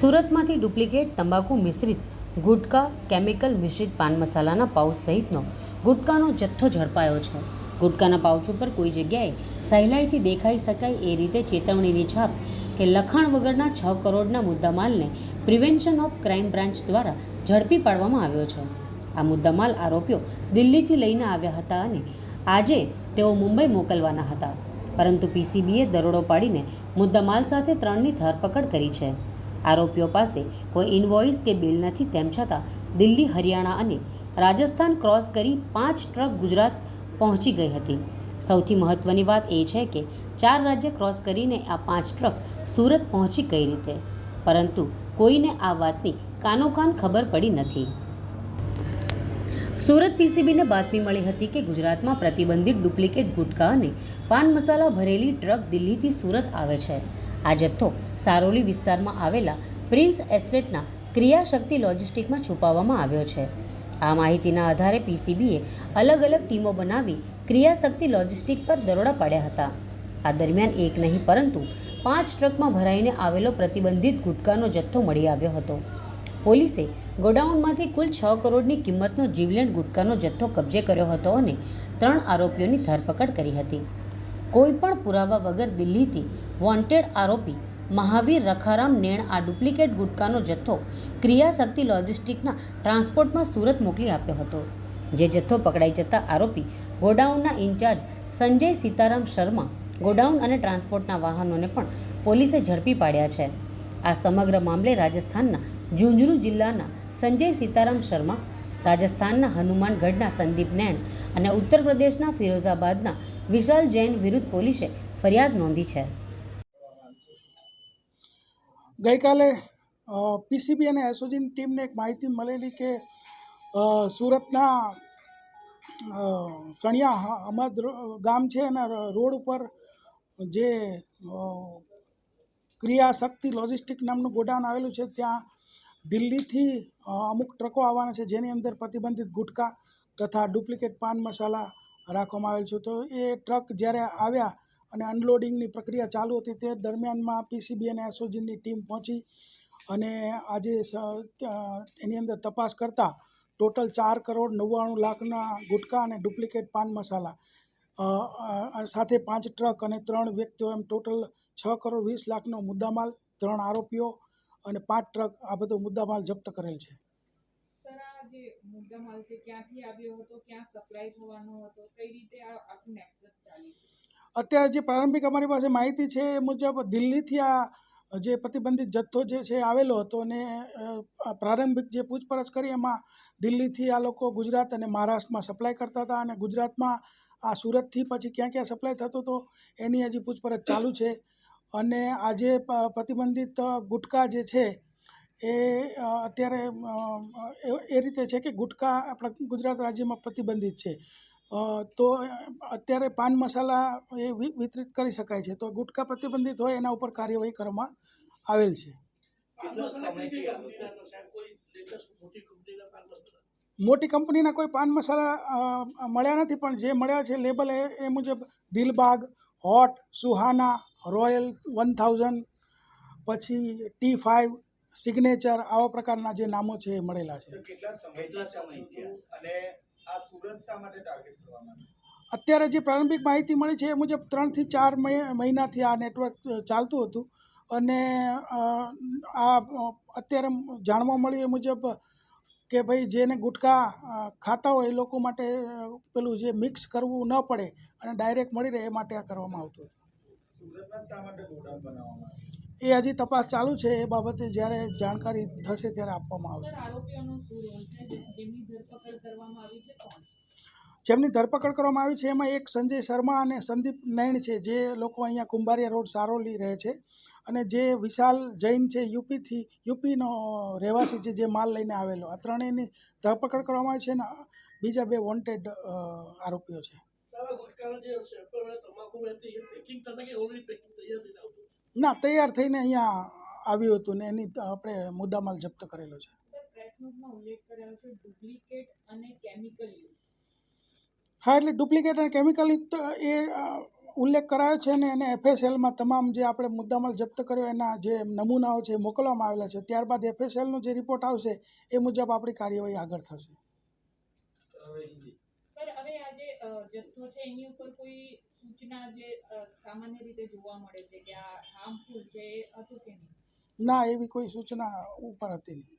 સુરતમાંથી duplicate તંબાકુ મિશ્રિત ગુટકા, chemical મિશ્રિત પાન મસાલાના pouch સહિતનો ગુટકાનો જથ્થો ઝડપાયો છે. ગુટકાના પાઉચ ઉપર કોઈ જગ્યાએ સહેલાઈથી દેખાઈ શકાય એ રીતે ચેતવણીની છાપ કે લખાણ વગરના છ કરોડના મુદ્દામાલને પ્રિવેન્શન ઓફ ક્રાઇમ બ્રાન્ચ દ્વારા ઝડપી પાડવામાં આવ્યો છે. આ મુદ્દામાલ આરોપીઓ દિલ્હીથી લઈને આવ્યા હતા અને આજે તેઓ મુંબઈ મોકલવાના હતા. પરંતુ પીસીબીએ દરોડો પાડીને મુદ્દામાલ સાથે ત્રણની ધરપકડ કરી છે. આરોપીઓ પાસે કોઈ ઇન્વોઇસ કે બિલ નથી. તેમ છતાં દિલ્હી, હરિયાણા અને રાજસ્થાન ક્રોસ કરી પાંચ ટ્રક ગુજરાત પહોંચી ગઈ હતી. સૌથી મહત્ત્વની વાત એ છે કે ચાર રાજ્ય ક્રોસ કરીને આ પાંચ ટ્રક સુરત પહોંચી કઈ રીતે. પરંતુ કોઈને આ વાતની કાનોકાન ખબર પડી નથી. સુરત પીસીબીને બાતમી મળી હતી કે ગુજરાતમાં પ્રતિબંધિત ડુપ્લિકેટ ગુટખા અને પાન મસાલા ભરેલી ટ્રક દિલ્હીથી સુરત આવે છે. આ જથ્થો સારોલી વિસ્તારમાં આવેલા પ્રિન્સ એસ્ટેટના ક્રિયાશક્તિ લોજિસ્ટિકમાં છુપાવવામાં આવ્યો છે. આ માહિતીના આધારે પીસીબીએ અલગ અલગ ટીમો બનાવી ક્રિયાશક્તિ લોજિસ્ટિક પર દરોડા પાડ્યા હતા. આ દરમિયાન એક નહીં, પરંતુ પાંચ ટ્રકમાં ભરાઈને આવેલો પ્રતિબંધિત ગુટકાનો જથ્થો મળી આવ્યો હતો. પોલીસે ગોડાઉનમાંથી કુલ છ કરોડની કિંમતનો જીવલેણ ગુટકાનો જથ્થો કબજે કર્યો હતો અને ત્રણ આરોપીઓની ધરપકડ કરી હતી. કોઈ પણ પુરાવા વગર દિલ્હીથી વોન્ટેડ આરોપી મહાવીર રખારામ નેણ આ ડુપ્લિકેટ ગુટકાનો જથ્થો ક્રિયાશક્તિ લોજિસ્ટિકના ટ્રાન્સપોર્ટમાં સુરત મોકલી આપ્યો હતો. જે જથ્થો પકડાઈ જતા આરોપી ગોડાઉનના ઇન્ચાર્જ સંજય સીતારામ શર્મા ગોડાઉન અને ટ્રાન્સપોર્ટના વાહનોને પણ પોલીસે ઝડપી પાડ્યા છે. આ સમગ્ર મામલે રાજસ્થાનના ઝુંઝુનુ જિલ્લાના સંજય સીતારામ શર્મા રાજસ્થાનના હનુમાનગઢના સંદીપ નૈણ અને ઉત્તર પ્રદેશના ફિરોઝાબાદના વિશાલ જૈન વિરુદ્ધ પોલીસે ફરિયાદ નોંધી છે. ગઈકાલે પીસીબી અને એસઓજીની ટીમને એક માહિતી મળેલી કે સુરતના સણિયા અમદ ગામ છે અને રોડ ઉપર જે ક્રિયાશક્તિ લોજિસ્ટિક નામનું ગોડાઉન આવેલું છે, ત્યાં દિલ્હીથી અમુક ટ્રકો આવવાના છે જેની અંદર પ્રતિબંધિત ગુટકા તથા ડુપ્લિકેટ પાન મસાલા રાખવામાં આવેલ છે. તો એ ટ્રક જ્યારે આવ્યા અને અનલોડિંગની પ્રક્રિયા ચાલુ હતી, તે દરમિયાનમાં પીસીબી અને એસઓજીની ટીમ પહોંચી અને આજે એની અંદર તપાસ કરતાં ટોટલ ચાર કરોડ નવ્વાણું લાખના ગુટકા અને ડુપ્લિકેટ પાન મસાલા સાથે પાંચ ટ્રક અને ત્રણ વ્યક્તિઓ એમ ટોટલ છ કરોડ વીસ લાખનો મુદ્દામાલ, ત્રણ આરોપીઓ અને પાંચ ટ્રક આ બધો મુદ્દામાલ જપ્ત કરેલ છે. અત્યારે જે પ્રારંભિક અમારી પાસે માહિતી છે એ મુજબ દિલ્હીથી આ જે પ્રતિબંધિત જથ્થો જે છે આવેલો હતો અને પ્રારંભિક જે પૂછપરછ કરી એમાં દિલ્હીથી આ લોકો ગુજરાત અને મહારાષ્ટ્રમાં સપ્લાય કરતા હતા અને ગુજરાતમાં આ સુરતથી પછી ક્યાં ક્યાં સપ્લાય થતો હતો એની હજી પૂછપરછ ચાલુ છે. અને આજે પ્રતિબંધિત ગુટકા જે છે એ અત્યારે એ- રીતે છે કે ગુટકા આપણા ગુજરાત રાજ્યમાં પ્રતિબંધિત છે. તો અત્યારે પાન મસાલા એ વિતરિત કરી શકાય છે. તો ગુટકા પ્રતિબંધિત હોય એના ઉપર કાર્યવાહી કરવામાં આવેલ છે. મોટી કંપનીના કોઈ પાન મસાલા મળ્યા નથી પણ જે મળ્યા છે લેબલ એ એ મુજબ Dilbagh hot Suhana royal one thousand પછી ટી ફાઇવ સિગ્નેચર આવા પ્રકારના જે નામો છે એ મળેલા છે? અત્યારે જે પ્રારંભિક માહિતી મળી છે એ મુજબ ત્રણથી ચાર મહિનાથી આ નેટવર્ક ચાલતું હતું. અને આ અત્યારે જાણવા મળ્યું એ મુજબ કે ભાઈ જેને ગુટખા ખાતા હોય એ લોકો માટે પેલું જે મિક્સ કરવું ન પડે અને ડાયરેક્ટ મળી રહે એ માટે આ કરવામાં આવતું હતું. એ હજી તપાસ ચાલુ છે એ બાબતે જ્યારે જાણકારી થશે ત્યારે આપવામાં આવશે. સર આરોપીઓનો શું રોલ છે? જે- જેમની ધરપકડ કરવામાં આવી છે કોણ જેમની ધરપકડ કરવામાં આવી છે એમાં એક સંજય શર્મા અને સંદીપ નૈણ છે જે લોકો અહીંયા કુંભારિયા રોડ સારોલી રહે છે. અને જે વિશાલ જૈન છે યુપીથી યુપીનો રહેવાસી છે જે માલ લઈને આવેલો. આ ત્રણેયની ધરપકડ કરવામાં આવી છે અને બીજા બે વોન્ટેડ આરોપીઓ છે. આવા જે સેમ્પલ મળે તમાકુ હતી. એ પેકિંગ થતા કે ઓલરેડી પેકિંગ તૈયાર થઈને આવતું ના તૈયાર થઈને અહીંયા આવ્યું હતું ને એની આપણે મુદ્દામાલ જપ્ત કરેલો છે. સર પ્રેસ નોટમાં ઉલ્લેખ કર્યો છે ડુપ્લિકેટ અને કેમિકલ યુઝ હા એટલે ડુપ્લિકેટ અને કેમિકલ યુક્ત એ ઉલ્લેખ કરાયો છે ને એને એફએસએલમાં તમામ જે આપણે મુદ્દામાલ જપ્ત કર્યો એના જે નમૂનાઓ છે એ મોકલવામાં આવેલા છે. ત્યારબાદ એફએસએલનો જે રિપોર્ટ આવશે એ મુજબ આપણી કાર્યવાહી આગળ થશે. સર, હવે આ જે જથ્થો છે, એની ઉપર કોઈ સૂચના જે સામાન્ય રીતે જોવા મળે છે કે આ હાર્મફુલ છે, હતું કે નહીં? ના, એવી કોઈ સૂચના ઉપર હતી નહીં.